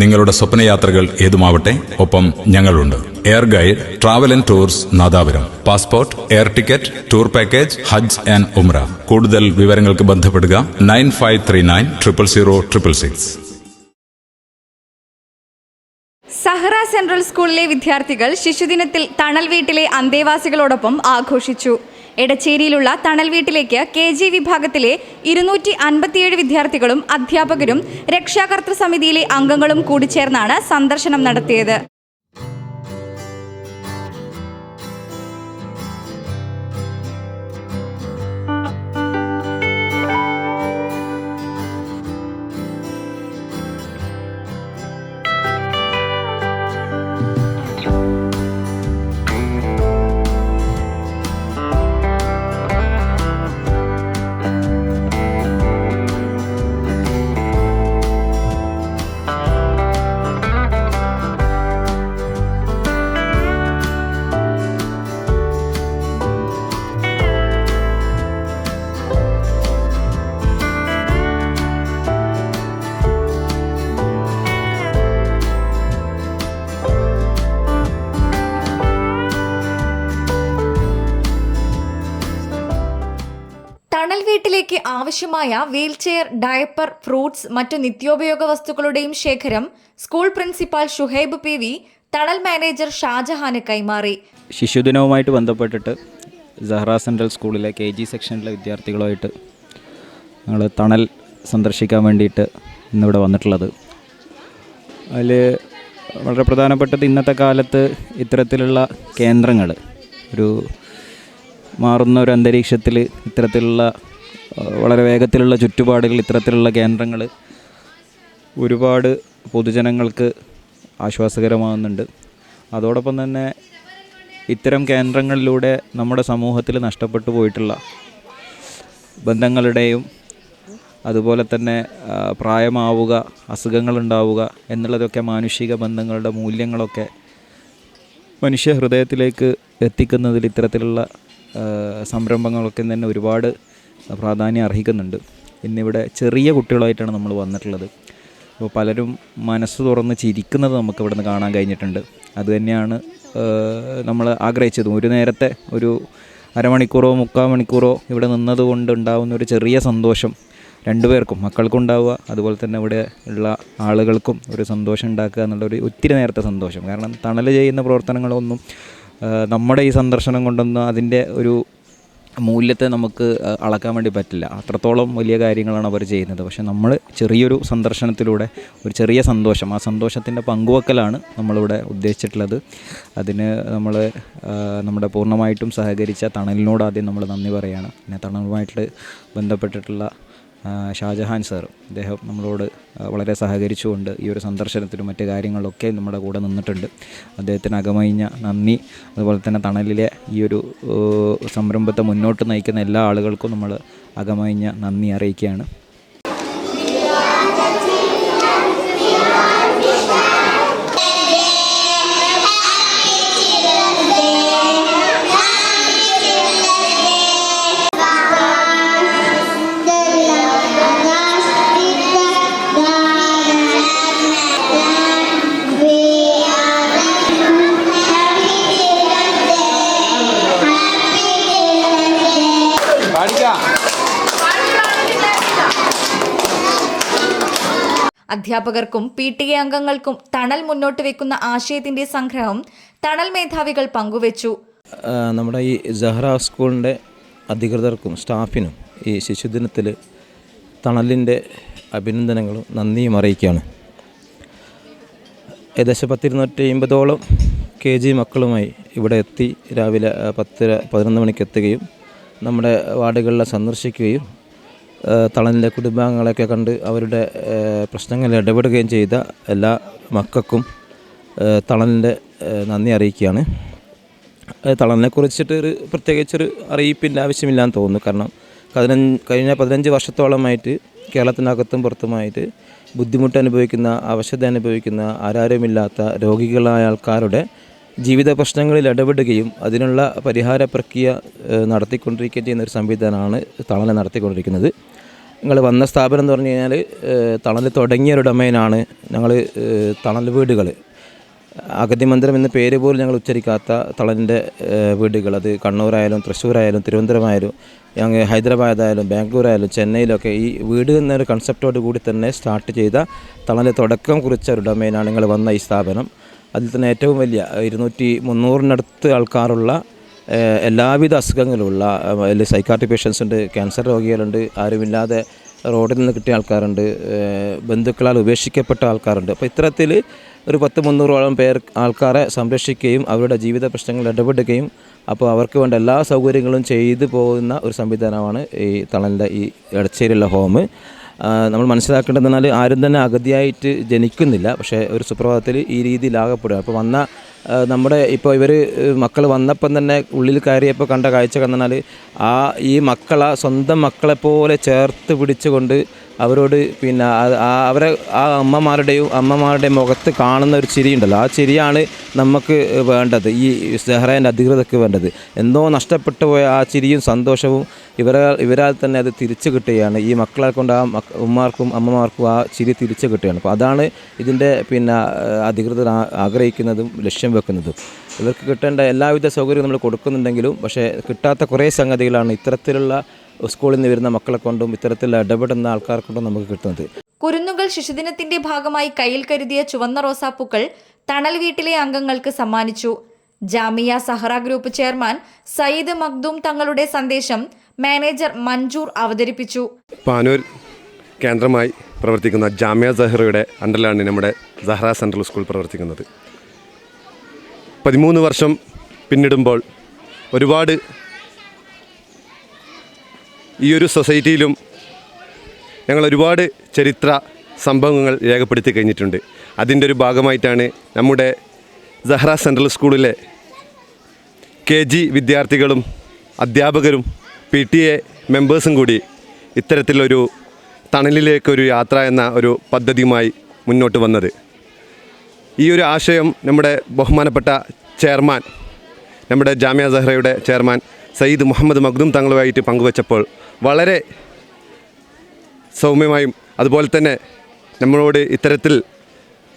നിങ്ങളുടെ സ്വപ്നയാത്രകൾ ഏതുമാവട്ടെ ഒപ്പം ഞങ്ങളുണ്ട്. Air guide travel and tours Nadapuram. Passport air ticket tour package Hajj and Umrah കൂടുതൽ വിവരങ്ങൾക്ക് ബന്ധപ്പെടുക nine five three nine triple zero triple six. Sahara central സ്കൂളിലെ വിദ്യാർത്ഥികൾ ശിശുദിനത്തിൽ തണൽ വീട്ടിലെ അന്തേവാസികളോടൊപ്പം ആഘോഷിച്ചു. എടച്ചേരിയിലുള്ള തണൽ വീട്ടിലേക്ക് കെ ജി വിഭാഗത്തിലെ ഇരുന്നൂറ്റി അൻപത്തിയേഴ് വിദ്യാർത്ഥികളും അധ്യാപകരും രക്ഷാകർത്തൃ സമിതിയിലെ അംഗങ്ങളും കൂടിച്ചേർന്നാണ് സന്ദർശനം നടത്തിയത്. ആവശ്യമായ വീൽചെയർ ഡയപ്പർ ഫ്രൂട്ട്സ് മറ്റു നിത്യോപയോഗ വസ്തുക്കളുടെയും ശേഖരം school principal Shuhaib P V Thanal manager ഷാജഹാന് കൈമാറി. ശിശുദിനവുമായിട്ട് ബന്ധപ്പെട്ടിട്ട് സഹറ സെൻട്രൽ സ്കൂളിലെ കെ ജി സെക്ഷനിലെ വിദ്യാർത്ഥികളുമായിട്ട് ഞങ്ങൾ തണൽ സന്ദർശിക്കാൻ വേണ്ടിയിട്ട് ഇന്നിവിടെ വന്നിട്ടുള്ളത്. അതിൽ വളരെ പ്രധാനപ്പെട്ടത് ഇന്നത്തെ കാലത്ത് ഇത്തരത്തിലുള്ള കേന്ദ്രങ്ങൾ ഒരു മാറുന്ന ഒരു അന്തരീക്ഷത്തിൽ ഇത്തരത്തിലുള്ള വളരെ വേഗത്തിലുള്ള ചുറ്റുപാടുകൾ ഇത്തരത്തിലുള്ള കേന്ദ്രങ്ങൾ ഒരുപാട് പൊതുജനങ്ങൾക്ക് ആശ്വാസകരമാകുന്നുണ്ട്. അതോടൊപ്പം തന്നെ ഇത്തരം കേന്ദ്രങ്ങളിലൂടെ നമ്മുടെ സമൂഹത്തിൽ നഷ്ടപ്പെട്ടു പോയിട്ടുള്ള ബന്ധങ്ങളുടെയും അതുപോലെ തന്നെ പ്രായമാവുക അസുഖങ്ങളുണ്ടാവുക എന്നുള്ളതൊക്കെ മാനുഷിക ബന്ധങ്ങളുടെ മൂല്യങ്ങളൊക്കെ മനുഷ്യ ഹൃദയത്തിലേക്ക് എത്തിക്കുന്നതിൽ ഇത്തരത്തിലുള്ള സംരംഭങ്ങളൊക്കെ തന്നെ ഒരുപാട് പ്രാധാന്യം അർഹിക്കുന്നുണ്ട്. ഇന്നിവിടെ ചെറിയ കുട്ടികളായിട്ടാണ് നമ്മൾ വന്നിട്ടുള്ളത്. അപ്പോൾ പലരും മനസ്സ് തുറന്ന് ചിരിക്കുന്നത് നമുക്ക് ഇവിടുന്ന് കാണാൻ കഴിഞ്ഞിട്ടുണ്ട്. അതുതന്നെയാണ് നമ്മൾ ആഗ്രഹിച്ചതും. ഒരു നേരത്തെ ഒരു അരമണിക്കൂറോ മുക്കാൽ മണിക്കൂറോ ഇവിടെ നിന്നതുകൊണ്ട് ഉണ്ടാകുന്ന ഒരു ചെറിയ സന്തോഷം രണ്ടുപേർക്കും മക്കൾക്കും ഉണ്ടാവുക അതുപോലെ തന്നെ ഇവിടെ ഉള്ള ആളുകൾക്കും ഒരു സന്തോഷം ഉണ്ടാക്കുക എന്നുള്ള ഒരു ഒത്തിരി നേരത്തെ സന്തോഷം. കാരണം തണൽ ചെയ്യുന്ന പ്രവർത്തനങ്ങളൊന്നും നമ്മുടെ ഈ സന്ദർശനം കൊണ്ടൊന്നും അതിന്റെ ഒരു മൂല്യത്തെ നമുക്ക് അളക്കാൻ വേണ്ടി പറ്റില്ല. അത്രത്തോളം വലിയ കാര്യങ്ങളാണ് അവർ ചെയ്യുന്നത്. പക്ഷെ നമ്മൾ ചെറിയൊരു സന്ദർശനത്തിലൂടെ ഒരു ചെറിയ സന്തോഷം ആ സന്തോഷത്തിന്റെ പങ്കുവെക്കലാണ് നമ്മളിവിടെ ഉദ്ദേശിച്ചിട്ടുള്ളത്. അതിന് നമ്മൾ നമ്മുടെ പൂർണമായിട്ടും സഹകരിച്ച തണലിനോട് ആദ്യം നമ്മൾ നന്ദി പറയുകയാണ് പിന്നെ തണലുമായിട്ട് ബന്ധപ്പെട്ടിട്ടുള്ള ഷാജഹാൻ സാർ അദ്ദേഹം നമ്മളോട് വളരെ സഹകരിച്ചുകൊണ്ട് ഈ ഒരു സന്ദർശനത്തിനും മറ്റു കാര്യങ്ങളിലൊക്കെ നമ്മുടെ കൂടെ നിന്നിട്ടുണ്ട്. അദ്ദേഹത്തിന് അകമഴിഞ്ഞ നന്ദി. അതുപോലെ തന്നെ തണലിലെ ഈ ഒരു സംരംഭത്തെ മുന്നോട്ട് നയിക്കുന്ന എല്ലാ ആളുകൾക്കും നമ്മൾ അകമഴിഞ്ഞ നന്ദി അറിയിക്കുകയാണ്. അധ്യാപകർക്കും പി ടി എ അംഗങ്ങൾക്കും തണൽ മുന്നോട്ട് വെക്കുന്ന ആശയത്തിന്റെ സംഗ്രഹം തണൽ മേധാവികൾ പങ്കുവച്ചു. നമ്മുടെ ഈ ജഹ്റ സ്കൂളിന്റെ അധികൃതർക്കും സ്റ്റാഫിനും ഈ ശിശുദിനത്തിൽ തണലിന്റെ അഭിനന്ദനങ്ങളും നന്ദിയും അറിയിക്കുകയാണ്. ഏകദേശം പത്തിരുന്നൂറ്റി അമ്പതോളം കെ ജി മക്കളുമായി ഇവിടെ എത്തി രാവിലെ പത്തര പതിനൊന്ന് മണിക്ക് എത്തുകയും നമ്മുടെ വാർഡുകളിലെ സന്ദർശിക്കുകയും തളനിലെ കുടുംബാംഗങ്ങളെയൊക്കെ കണ്ട് അവരുടെ പ്രശ്നങ്ങളിൽ ഇടപെടുകയും ചെയ്ത എല്ലാ മക്കൾക്കും തളനിന്റെ നന്ദി അറിയിക്കുകയാണ്. തളനെ കുറിച്ചിട്ട് ഒരു പ്രത്യേകിച്ചൊരു അറിയിപ്പിന്റെ ആവശ്യമില്ലാന്ന് തോന്നുന്നു. കാരണം പതിനഞ്ച് കഴിഞ്ഞ പതിനഞ്ച് വർഷത്തോളമായിട്ട് കേരളത്തിനകത്തും പുറത്തുമായിട്ട് ബുദ്ധിമുട്ട് അനുഭവിക്കുന്ന അവശത അനുഭവിക്കുന്ന ആരാരുമില്ലാത്ത രോഗികളായ ആൾക്കാരുടെ ജീവിത പ്രശ്നങ്ങളിൽ ഇടപെടുകയും അതിനുള്ള പരിഹാര പ്രക്രിയ നടത്തിക്കൊണ്ടിരിക്കുകയും ചെയ്യുന്ന ഒരു സംവിധാനമാണ് തളനെ നടത്തിക്കൊണ്ടിരിക്കുന്നത്. നിങ്ങൾ വന്ന സ്ഥാപനം എന്ന് പറഞ്ഞു കഴിഞ്ഞാൽ തണൽ തുടങ്ങിയ ഒരു ഡൊമൈനാണ് ഞങ്ങൾ തണൽ വീടുകൾ അഗതി മന്ദിരം എന്ന പേര് പോലും ഞങ്ങൾ ഉച്ചരിക്കാത്ത തളലിന്റെ വീടുകൾ അത് കണ്ണൂരായാലും തൃശ്ശൂരായാലും തിരുവനന്തപുരമായാലും ഞങ്ങൾ ഹൈദരാബാദായാലും ബാംഗ്ലൂരായാലും ചെന്നൈയിലൊക്കെ ഈ വീട് എന്നൊരു കൺസെപ്റ്റോട് കൂടി തന്നെ സ്റ്റാർട്ട് ചെയ്ത തളലിന്റെ തുടക്കം കുറിച്ച ഒരു ഡൊമൈനാണ് നിങ്ങൾ വന്ന ഈ സ്ഥാപനം. അതിൽ തന്നെ ഏറ്റവും വലിയ ഇരുന്നൂറ്റി മുന്നൂറിനടുത്ത് ആൾക്കാരുള്ള എല്ലാവിധ അസുഖങ്ങളുള്ള അതിൽ സൈക്കാട്രി പേഷ്യൻസ് ഉണ്ട് ക്യാൻസർ രോഗികളുണ്ട് ആരുമില്ലാതെ റോഡിൽ നിന്ന് കിട്ടിയ ആൾക്കാരുണ്ട് ബന്ധുക്കളാൽ ഉപേക്ഷിക്കപ്പെട്ട ആൾക്കാരുണ്ട്. അപ്പോൾ ഇത്തരത്തിൽ ഒരു പത്ത് മുന്നൂറോളം പേർ ആൾക്കാരെ സംരക്ഷിക്കുകയും അവരുടെ ജീവിത പ്രശ്നങ്ങൾ ഇടപെടുകയും അപ്പോൾ അവർക്ക് വേണ്ട എല്ലാ സൗകര്യങ്ങളും ചെയ്തു പോകുന്ന ഒരു സംവിധാനമാണ് ഈ തണലിന്റെ ഈ എടച്ചേരിയുള്ള ഹോം നമ്മൾ മനസ്സിലാക്കേണ്ടതെന്നാൽ ആരും തന്നെ അഗതിയായിട്ട് ജനിക്കുന്നില്ല പക്ഷേ ഒരു സുപ്രഭാതത്തിൽ ഈ രീതിയിലാകപ്പെടുക അപ്പോൾ വന്ന നമ്മുടെ ഇപ്പോൾ ഇവർ മക്കൾ വന്നപ്പം തന്നെ ഉള്ളിൽ കയറിയപ്പോൾ കണ്ട കാഴ്ച കണ്ടാൽ ആ ഈ മക്കളെ സ്വന്തം മക്കളെപ്പോലെ ചേർത്ത് പിടിച്ചുകൊണ്ട് അവരോട് പിന്നെ അവരെ ആ അമ്മമാരുടെയും അമ്മമാരുടെ മുഖത്ത് കാണുന്ന ഒരു ചിരിയുണ്ടല്ലോ ആ ചിരിയാണ് നമുക്ക് വേണ്ടത്. ഈ സെഹ്റേന്റെ അധികൃതർക്ക് വേണ്ടത്. എന്തോ നഷ്ടപ്പെട്ടു പോയ ആ ചിരിയും സന്തോഷവും ഇവരാൽ ഇവരാൽ തന്നെ അത് തിരിച്ചു കിട്ടുകയാണ്. ഈ മക്കളെ കൊണ്ട് ആ മക്ക ഉമ്മാർക്കും അമ്മമാർക്കും ആ ചിരി തിരിച്ചു കിട്ടുകയാണ്. അപ്പോൾ അതാണ് ഇതിന്റെ പിന്നെ അധികൃതർ ആഗ്രഹിക്കുന്നതും ലക്ഷ്യം വെക്കുന്നതും. ഇവർക്ക് കിട്ടേണ്ട എല്ലാവിധ സൗകര്യവും നമ്മൾ കൊടുക്കുന്നുണ്ടെങ്കിലും പക്ഷേ കിട്ടാത്ത കുറേ സംഗതികളാണ് ഇത്തരത്തിലുള്ള സ്കൂളിൽ നിന്ന് വരുന്ന മക്കളെ കൊണ്ടും ഇത്തരത്തിൽ ഇടപെടുന്ന ആൾക്കാർ കൊണ്ടും നമുക്ക് കിട്ടുന്നത്. കുരുന്നുകൾ ശിശുദിനത്തിന്റെ ഭാഗമായി കയ്യിൽ കരുതിയ ചുവന്ന റോസാപ്പൂക്കൾ തണൽ വീട്ടിലെ അംഗങ്ങൾക്ക് സമ്മാനിച്ചു. ജാമിയ സഹറ ഗ്രൂപ്പ് ചെയർമാൻ സയ്യിദ് മഖ്ദൂം തങ്ങളുടെ സന്ദേശം മാനേജർ മഞ്ജൂർ അവതരിപ്പിച്ചു. പാനൂർ കേന്ദ്രമായി പ്രവർത്തിക്കുന്ന ജാമിയ സഹറയുടെ അണ്ടറിലാണ് നമ്മുടെ സഹറ സെൻട്രൽ സ്കൂൾ പ്രവർത്തിക്കുന്നത്. പതിമൂന്ന് വർഷം പിന്നിടുമ്പോൾ ഒരുപാട് ഈ ഒരു സൊസൈറ്റിയിലും ഞങ്ങൾ ഒരുപാട് ചരിത്ര സംഭവങ്ങൾ രേഖപ്പെടുത്തി കഴിഞ്ഞിട്ടുണ്ട്. അതിന്റെ ഒരു ഭാഗമായിട്ടാണ് നമ്മുടെ സഹ്റ സെൻട്രൽ സ്കൂളിലെ കെ ജി വിദ്യാർത്ഥികളും അധ്യാപകരും പി ടി എ മെമ്പേഴ്സും കൂടി ഇത്തരത്തിലൊരു തണലിലേക്കൊരു യാത്ര എന്ന ഒരു പദ്ധതിയുമായി മുന്നോട്ട് വന്നത്. ഈ ഒരു ആശയം നമ്മുടെ ബഹുമാനപ്പെട്ട ചെയർമാൻ നമ്മുടെ ജാമ്യ സഹ്റയുടെ ചെയർമാൻ സയ്യിദ് മുഹമ്മദ് മഖ്ദൂം തങ്ങളുമായിട്ട് പങ്കുവച്ചപ്പോൾ വളരെ സൗമ്യമായും അതുപോലെ തന്നെ നമ്മളോട് ഇത്തരത്തിൽ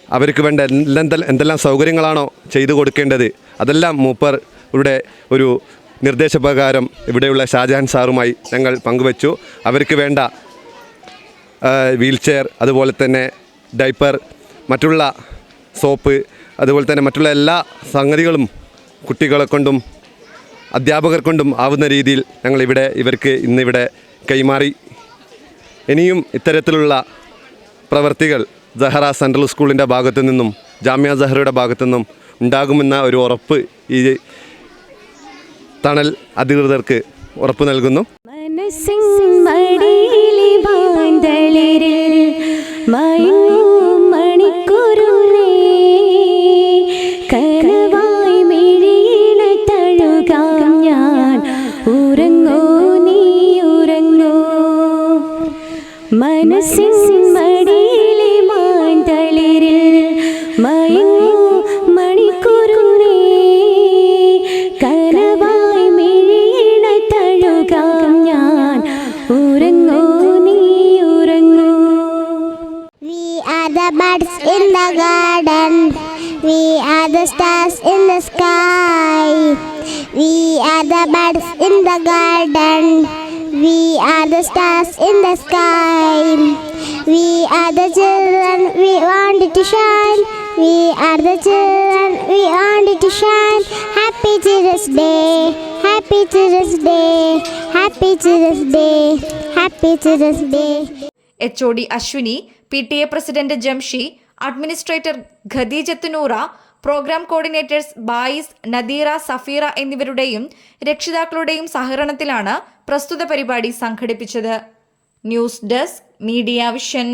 അവർക്ക് വേണ്ട എന്തെല്ലാം എന്തെല്ലാം സൗകര്യങ്ങളാണോ ചെയ്തു കൊടുക്കേണ്ടത് അതെല്ലാം മൂപ്പർ ഇവിടെ ഒരു നിർദ്ദേശപ്രകാരം ഇവിടെയുള്ള ഷാജഹാൻ സാറുമായി ഞങ്ങൾ പങ്കുവച്ചു. അവർക്ക് വേണ്ട വീൽ ചെയർ അതുപോലെ തന്നെ ഡൈപ്പർ മറ്റുള്ള സോപ്പ് അതുപോലെ തന്നെ മറ്റുള്ള എല്ലാ സംഗതികളും കുട്ടികളെ കൊണ്ടും അധ്യാപകർ കൊണ്ടും ആവുന്ന രീതിയിൽ ഞങ്ങളിവിടെ ഇവർക്ക് ഇന്നിവിടെ കൈമാറി. ഇനിയും ഇത്തരത്തിലുള്ള പ്രവർത്തികൾ സഹറ സെൻട്രൽ സ്കൂളിന്റെ ഭാഗത്തു നിന്നും ജാമ്യ സഹറയുടെ ഭാഗത്തു നിന്നും ഉണ്ടാകുമെന്ന ഒരു ഉറപ്പ് ഈ തണൽ അധികൃതർക്ക് ഉറപ്പ് നൽകുന്നു. The stars in the sky. We are the birds in the garden. We are the stars in the sky. We are the children we wanted to shine. We are the children we wanted to shine. Happy Children's Day. Happy Children's Day. Happy Children's Day. Happy Children's Day. H O D Ashwini P T A president Jamshi administrator programme coordinators ബായിസ് Nadeera Safeera എന്നിവരുടെയും രക്ഷിതാക്കളുടെയും സഹകരണത്തിലാണ് പ്രസ്തുത പരിപാടി സംഘടിപ്പിച്ചത്. News desk media vision.